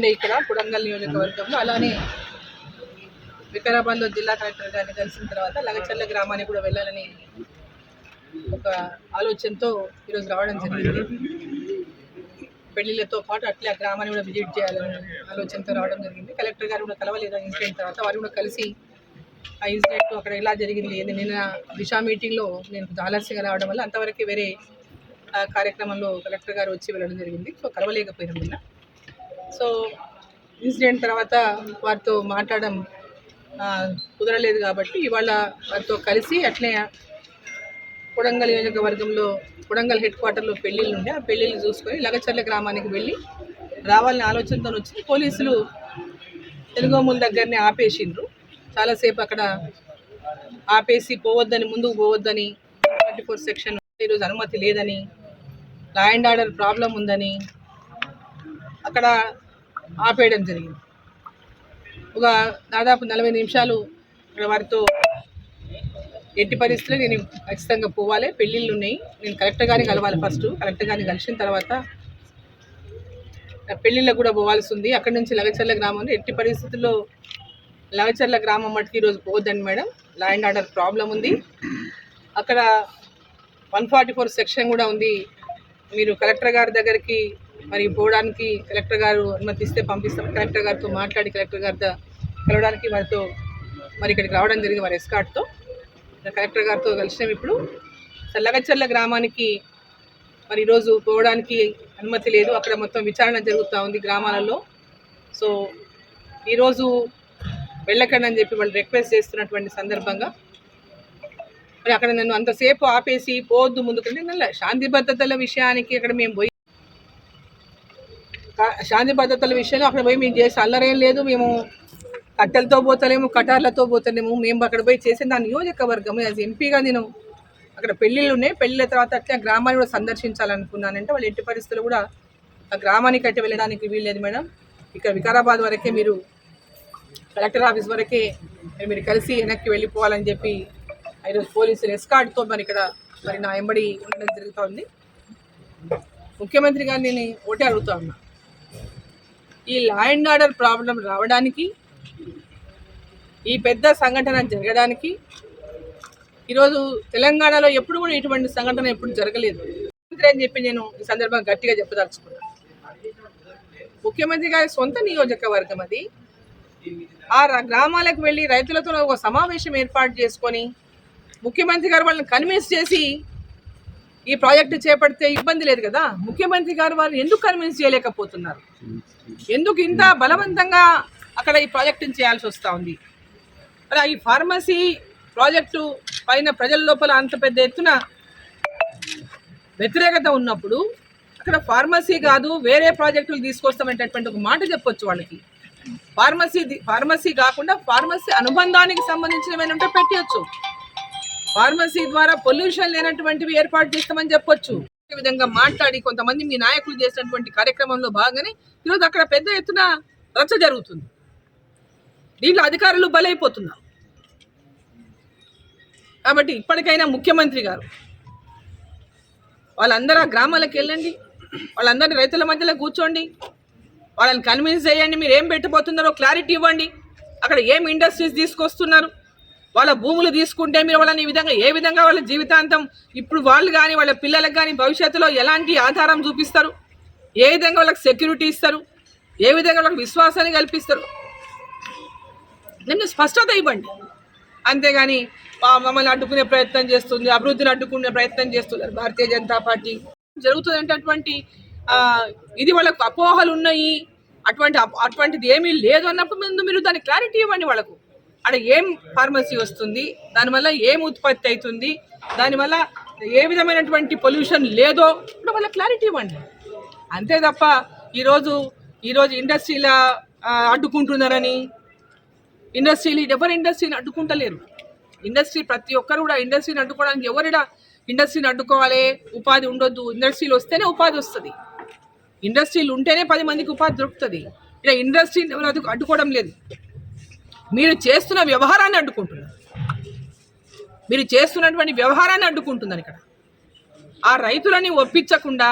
ఉండే ఇక్కడ కుడంగల్ నియోజకవర్గంలో. అలానే వికారాబాద్లో జిల్లా కలెక్టర్ గారిని కలిసిన తర్వాత లగచర్ల గ్రామానికి కూడా వెళ్ళాలని ఒక ఆలోచనతో ఈరోజు రావడం జరిగింది. పెళ్ళిళ్ళతో పాటు అట్లే ఆ గ్రామాన్ని కూడా విజిట్ చేయాలని ఆలోచనతో రావడం జరిగింది. కలెక్టర్ గారు కూడా కలవలేదు ఆ ఇన్సిడెంట్ తర్వాత. వారు కూడా కలిసి ఆ ఇన్సిడెంట్ అక్కడ ఎలా జరిగింది ఏంది? నిన్న దిశా మీటింగ్లో నేను ఆలస్యంగా రావడం వల్ల అంతవరకు వేరే ఆ, కార్యక్రమంలో కలెక్టర్ గారు వచ్చి వెళ్ళడం జరిగింది. సో కలవలేకపోయినాం నిన్న. సో ఇన్సిడెంట్ తర్వాత వారితో మాట్లాడడం కుదరలేదు కాబట్టి ఇవాళ వారితో కలిసి అట్లే కొడంగల్ నియోజకవర్గంలో కొడంగల్ హెడ్ క్వార్టర్లో పెళ్ళిళ్ళు ఉండే ఆ పెళ్ళిళ్ళు చూసుకొని లగచర్ల గ్రామానికి వెళ్ళి రావాలని ఆలోచనతో వచ్చి పోలీసులు తెలుగోముల దగ్గరనే ఆపేసిండ్రు. చాలాసేపు అక్కడ ఆపేసి పోవద్దని ముందుకు పోవద్దని ట్వంటీ ఫోర్ సెక్షన్ ఈరోజు అనుమతి లేదని లా అండ్ ఆర్డర్ ప్రాబ్లం ఉందని అక్కడ ఆపేయడం జరిగింది. ఒక దాదాపు నలభై నిమిషాలు వారితో ఎట్టి పరిస్థితుల్లో నేను ఖచ్చితంగా పోవాలి. పెళ్ళిళ్ళు ఉన్నాయి. నేను కలెక్టర్ గారిని కలవాలి ఫస్ట్. కలెక్టర్ గారిని కలిసిన తర్వాత పెళ్ళిళ్ళకు కూడా పోవాల్సి ఉంది. అక్కడి నుంచి లగచర్ల గ్రామం ఎట్టి పరిస్థితుల్లో లగచర్ల గ్రామం మటుకు ఈరోజు పోవద్దండి madam. Law and order problem ఉంది. అక్కడ వన్ ఫార్టీ ఫోర్ సెక్షన్ కూడా ఉంది. మీరు కలెక్టర్ గారి దగ్గరికి మరి పోవడానికి కలెక్టర్ గారు అనుమతిస్తే పంపిస్తాం. కలెక్టర్ గారితో మాట్లాడి కలెక్టర్ గారితో కలవడానికి వారితో మరి ఇక్కడికి రావడం జరిగింది వారి ఎస్కాట్తో. కలెక్టర్ గారితో కలిసినాం ఇప్పుడు. లగచర్ల గ్రామానికి మరి ఈరోజు పోవడానికి అనుమతి లేదు. అక్కడ మొత్తం విచారణ జరుగుతూ ఉంది గ్రామాలలో. సో ఈరోజు వెళ్ళకండి అని చెప్పి వాళ్ళు రిక్వెస్ట్ చేస్తున్నటువంటి సందర్భంగా మరి అక్కడ నన్ను అంతసేపు ఆపేసి పోవద్దు ముందుకంటే నల్ల శాంతి భద్రతల విషయానికి అక్కడ మేము పోయి శాంతి భద్రతల విషయంలో అక్కడ పోయి మేము చేసి అల్లరేం లేదు. మేము కట్టెలతో పోతలేము కటార్లతో పోతలేము. మేము అక్కడ పోయి చేసే నా నియోజకవర్గం యాజ్ ఎంపీగా నేను అక్కడ పెళ్ళిళ్ళు ఉన్నాయి. పెళ్ళిళ్ళ తర్వాత అట్లా గ్రామాన్ని కూడా సందర్శించాలనుకున్నానంటే వాళ్ళు ఎట్టి పరిస్థితులు కూడా ఆ గ్రామానికి అయితే వెళ్ళడానికి వీల్లేదు మేడం. ఇక్కడ వికారాబాద్ వరకే మీరు కలెక్టర్ ఆఫీస్ వరకే మీరు కలిసి వెనక్కి వెళ్ళిపోవాలని చెప్పి ఈరోజు పోలీసులు ఎస్కార్డ్తో మరి ఇక్కడ మరి నా ఎంబడి ఉండడం జరుగుతూ ఉంది ముఖ్యమంత్రి గారిని నేను ఒకటే అడుగుతా ఉన్నా. ఈ లా అండ్ ఆర్డర్ ప్రాబ్లం రావడానికి ఈ పెద్ద సంఘటన జరగడానికి ఈరోజు తెలంగాణలో ఎప్పుడు కూడా ఇటువంటి సంఘటన ఎప్పుడు జరగలేదు. ముఖ్యమంత్రి అని చెప్పి నేను ఈ సందర్భంగా గట్టిగా చెప్పదలుచుకున్నాను ముఖ్యమంత్రి గారి సొంత నియోజకవర్గం అది. ఆ గ్రామాలకు వెళ్ళి రైతులతో ఒక సమావేశం ఏర్పాటు చేసుకొని ముఖ్యమంత్రి గారు వాళ్ళని కన్విన్స్ చేసి ఈ ప్రాజెక్టు చేపడితే ఇబ్బంది లేదు కదా? ముఖ్యమంత్రి గారు వారు ఎందుకు కన్విన్స్ చేయలేకపోతున్నారు? ఎందుకు ఇంత బలవంతంగా అక్కడ ఈ ప్రాజెక్టుని చేయాల్సి వస్తూ ఉంది? మరి ఈ ఫార్మసీ ప్రాజెక్టు పైన ప్రజల లోపల అంత పెద్ద ఎత్తున వ్యతిరేకత ఉన్నప్పుడు అక్కడ ఫార్మసీ కాదు వేరే ప్రాజెక్టులు తీసుకొస్తామనేటటువంటి ఒక మాట చెప్పొచ్చు వాళ్ళకి. ఫార్మసీ ఫార్మసీ కాకుండా ఫార్మసీ అనుబంధానికి సంబంధించినవి ఉంటే పెట్టవచ్చు ఫార్మసీ ద్వారా పొల్యూషన్ లేనటువంటివి ఏర్పాటు చేస్తామని చెప్పొచ్చు. ఈ విధంగా మాట్లాడి కొంతమంది మీ నాయకులు చేసినటువంటి కార్యక్రమంలో భాగంగానే ఈరోజు అక్కడ పెద్ద ఎత్తున రచ్చ జరుగుతుంది. దీంట్లో అధికారులు బలైపోతున్నారు. కాబట్టి ఇప్పటికైనా ముఖ్యమంత్రి గారు వాళ్ళందరూ ఆ గ్రామాలకు వెళ్ళండి వాళ్ళందరినీ రైతుల మధ్యలో కూర్చోండి వాళ్ళని కన్విన్స్ చేయండి మీరు ఏం పెట్టబోతున్నారో క్లారిటీ ఇవ్వండి. అక్కడ ఏం ఇండస్ట్రీస్ తీసుకొస్తున్నారు? వాళ్ళ భూములు తీసుకుంటే మీరు వాళ్ళని ఈ విధంగా ఏ విధంగా వాళ్ళ జీవితాంతం ఇప్పుడు వాళ్ళు కానీ వాళ్ళ పిల్లలకు కానీ భవిష్యత్తులో ఎలాంటి ఆధారం చూపిస్తారు? ఏ విధంగా వాళ్ళకి సెక్యూరిటీ ఇస్తారు? ఏ విధంగా వాళ్ళకి విశ్వాసాన్ని కల్పిస్తారు? నేను స్పష్టత ఇవ్వండి. అంతేగాని మమ్మల్ని అడ్డుకునే ప్రయత్నం చేస్తుంది అభివృద్ధిని అడ్డుకునే ప్రయత్నం చేస్తున్నారు భారతీయ జనతా పార్టీ. జరుగుతుంది అటువంటి ఇది వాళ్ళకు అపోహలు ఉన్నాయి అటువంటి అటువంటిది ఏమీ లేదు అన్నప్పుడు ముందు మీరు దాని క్లారిటీ ఇవ్వండి వాళ్ళకు. అక్కడ ఏం ఫార్మసీ వస్తుంది దానివల్ల ఏం ఉత్పత్తి అవుతుంది దానివల్ల ఏ విధమైనటువంటి పొల్యూషన్ లేదో ఇప్పుడు వాళ్ళ క్లారిటీ ఇవ్వండి. అంతే తప్ప ఈరోజు ఈరోజు ఇండస్ట్రీల అడ్డుకుంటున్నారని ఇండస్ట్రీలు ఎవరు ఇండస్ట్రీని అడ్డుకుంటలేరు. ఇండస్ట్రీ ప్రతి ఒక్కరు కూడా ఇండస్ట్రీని అడ్డుకోవడానికి ఎవరిడా ఇండస్ట్రీని అడ్డుకోవాలి ఉపాధి ఉండొద్దు ఇండస్ట్రీలు వస్తేనే ఉపాధి వస్తుంది. ఇండస్ట్రీలు ఉంటేనే పది మందికి ఉపాధి దొరుకుతుంది. ఇలా ఇండస్ట్రీని ఎవరు అడ్డుకోవడం లేదు. మీరు చేస్తున్న వ్యవహారాన్ని అడ్డుకుంటున్నారు. మీరు చేస్తున్నటువంటి వ్యవహారాన్ని అడ్డుకుంటుందని ఇక్కడ. ఆ రైతులని ఒప్పించకుండా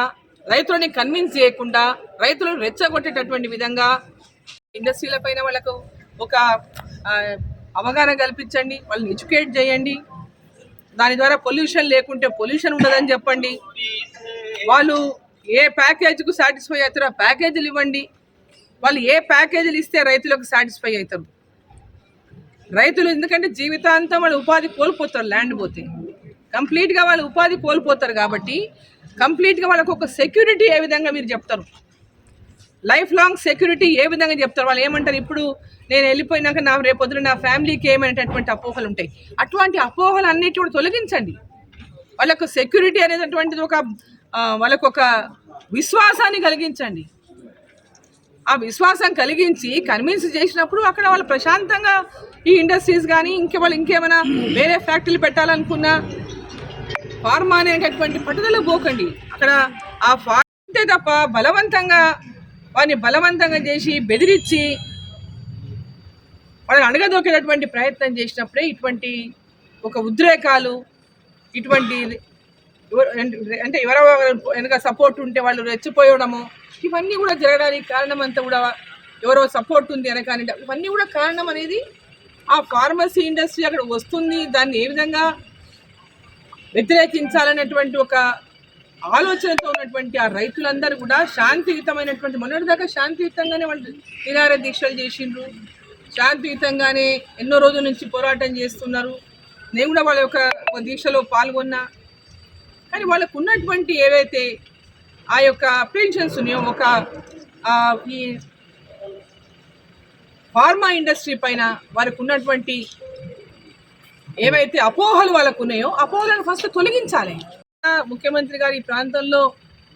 రైతులని కన్విన్స్ చేయకుండా రైతులను రెచ్చగొట్టేటటువంటి విధంగా ఇండస్ట్రీల పైన వాళ్ళకు ఒక అవగాహన కల్పించండి వాళ్ళని ఎడ్యుకేట్ చేయండి. దాని ద్వారా పొల్యూషన్ లేకుంటే పొల్యూషన్ ఉండదని చెప్పండి. వాళ్ళు ఏ ప్యాకేజ్కు సాటిస్ఫై అవుతారో ఆ ప్యాకేజీలు ఇవ్వండి. వాళ్ళు ఏ ప్యాకేజీలు ఇస్తే రైతులకు సాటిస్ఫై అవుతారు. రైతులు ఎందుకంటే జీవితాంతం వాళ్ళు ఉపాధి కోల్పోతారు ల్యాండ్ పోతే. కంప్లీట్గా వాళ్ళు ఉపాధి కోల్పోతారు కాబట్టి కంప్లీట్గా వాళ్ళకు ఒక సెక్యూరిటీ ఏ విధంగా మీరు చెప్తారు? లైఫ్ లాంగ్ సెక్యూరిటీ ఏ విధంగా చెప్తారు? వాళ్ళు ఏమంటారు? ఇప్పుడు నేను వెళ్ళిపోయినాక నా రేపొద్దున నా ఫ్యామిలీకి ఏమైనటువంటి అపోహలు ఉంటాయి. అటువంటి అపోహలు అన్నిటి కూడా తొలగించండి. వాళ్ళకు సెక్యూరిటీ అనేటటువంటిది ఒక వాళ్ళకు ఒక విశ్వాసాన్ని కలిగించండి. ఆ విశ్వాసం కలిగించి కన్విన్స్ చేసినప్పుడు అక్కడ వాళ్ళు ప్రశాంతంగా ఈ ఇండస్ట్రీస్ కానీ ఇంకే వాళ్ళు ఇంకేమైనా వేరే ఫ్యాక్టరీలు పెట్టాలనుకున్నా ఫార్మా అనేటటువంటి పట్టుదల పోకండి. అక్కడ ఆ ఫార్మ్ అంతే తప్ప బలవంతంగా వారిని బలవంతంగా చేసి బెదిరించి వాళ్ళని అడగదొక్కేటటువంటి ప్రయత్నం చేసినప్పుడే ఇటువంటి ఒక ఉద్రేకాలు ఇటువంటి అంటే ఎవరో వెనక సపోర్ట్ ఉంటే వాళ్ళు రెచ్చిపోయడము ఇవన్నీ కూడా జరగడానికి కారణం అంతా కూడా ఎవరో సపోర్ట్ ఉంది అనకాని ఇవన్నీ కూడా కారణం అనేది ఆ ఫార్మసీ ఇండస్ట్రీ అక్కడ వస్తుంది. దాన్ని ఏ విధంగా వ్యతిరేకించాలనేటువంటి ఒక ఆలోచనతో ఉన్నటువంటి ఆ రైతులందరూ కూడా శాంతియుతమైనటువంటి మొన్నటిదాకా శాంతియుతంగానే వాళ్ళు నిరార దీక్షలు చేసిండ్రు. శాంతియుతంగానే ఎన్నో రోజుల నుంచి పోరాటం చేస్తున్నారు. నేను కూడా వాళ్ళ యొక్క ఒక దీక్షలో పాల్గొన్నా. కానీ వాళ్ళకు ఉన్నటువంటి ఏవైతే ఆ యొక్క అప్రిన్షన్స్ ఒక ఈ ఫార్మా ఇండస్ట్రీ పైన వారికి ఉన్నటువంటి ఏవైతే అపోహలు వాళ్ళకు ఉన్నాయో అపోహలను ఫస్ట్ తొలగించాలి. ముఖ్యమంత్రి గారు ఈ ప్రాంతంలో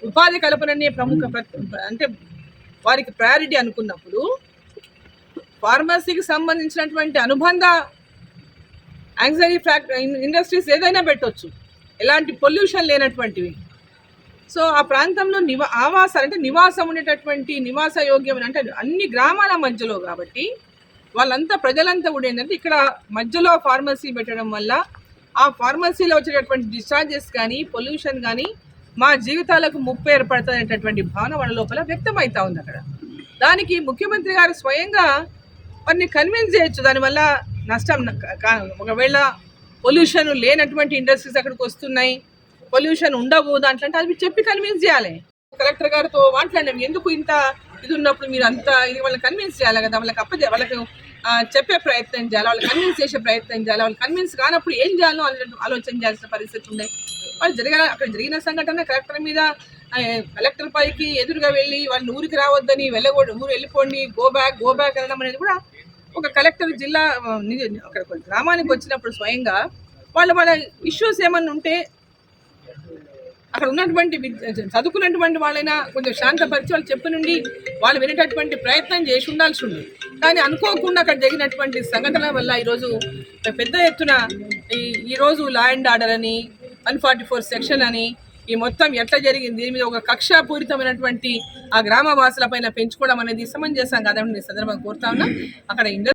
ఉపాధి కల్పననే ప్రముఖ అంటే వారికి ప్రయారిటీ అనుకున్నప్పుడు ఫార్మసీకి సంబంధించినటువంటి అనుబంధ యాంగ్జరీ ఫ్యాక్ట ఇండస్ట్రీస్ ఏదైనా పెట్టొచ్చు. ఎలాంటి పొల్యూషన్ లేనటువంటివి. సో ఆ ప్రాంతంలో నివా ఆవాసాలు అంటే నివాసం ఉండేటటువంటి నివాస యోగ్యం అంటే అన్ని గ్రామాల మధ్యలో కాబట్టి వాళ్ళంతా ప్రజలంతా కూడా ఏంటంటే ఇక్కడ మధ్యలో ఫార్మసీ పెట్టడం వల్ల ఆ ఫార్మసీలో వచ్చేటటువంటి డిశ్చార్జెస్ కానీ పొల్యూషన్ కానీ మా జీవితాలకు ముప్పు ఏర్పడుతున్నటువంటి భావన వాళ్ళ లోపల వ్యక్తమవుతా ఉంది అక్కడ. దానికి ముఖ్యమంత్రి గారు స్వయంగా వారిని కన్విన్స్ చేయొచ్చు. దానివల్ల నష్టం ఒకవేళ పొల్యూషన్ లేనటువంటి ఇండస్ట్రీస్ అక్కడికి వస్తున్నాయి పొల్యూషన్ ఉండవు దాంట్లో అంటే అది చెప్పి కన్విన్స్ చేయాలి. కలెక్టర్ గారితో మాట్లాడినాం ఎందుకు ఇంత ఇది ఉన్నప్పుడు మీరు అంత ఇది? వాళ్ళని కన్విన్స్ చేయాలి కదా వాళ్ళకి అప్ప వాళ్ళకి చెప్పే ప్రయత్నం చేయాలి వాళ్ళు కన్విన్స్ చేసే ప్రయత్నం చేయాలి వాళ్ళు కన్విన్స్ కానప్పుడు ఏం చేయాలో ఆలోచన చేయాల్సిన పరిస్థితి ఉన్నాయి వాళ్ళు జరిగిన అక్కడ జరిగిన సంఘటన కలెక్టర్ మీద కలెక్టర్ పైకి ఎదురుగా వెళ్ళి వాళ్ళని ఊరికి రావద్దని వెళ్ళకూడదు ఊరు వెళ్ళిపోండి గో బ్యాక్ గో బ్యాక్ అనడం అనేది కూడా ఒక కలెక్టర్ జిల్లా అక్కడ గ్రామానికి వచ్చినప్పుడు స్వయంగా వాళ్ళు వాళ్ళ ఇష్యూస్ ఏమన్నా ఉంటే అక్కడ ఉన్నటువంటి చదువుకున్నటువంటి వాళ్ళైనా కొంచెం శాంతపరిచి వాళ్ళు చెప్పి నుండి వాళ్ళు వినేటటువంటి ప్రయత్నం చేసి ఉండాల్సి ఉంది కానీ అనుకోకుండా అక్కడ జరిగినటువంటి సంఘటన వల్ల ఈరోజు పెద్ద ఎత్తున ఈ ఈరోజు లా అండ్ ఆర్డర్ అని వన్ ఫార్టీ ఫోర్ సెక్షన్ అని ఈ మొత్తం ఎట్లా జరిగింది? దీని మీద ఒక కక్షాపూరితమైనటువంటి ఆ గ్రామ వాసుల పైన పెంచుకోవడం అనేది సమంజసం కాదని ఈ సందర్భంగా కోరుతా ఉన్నా. అక్కడ ఇండస్ట్రీ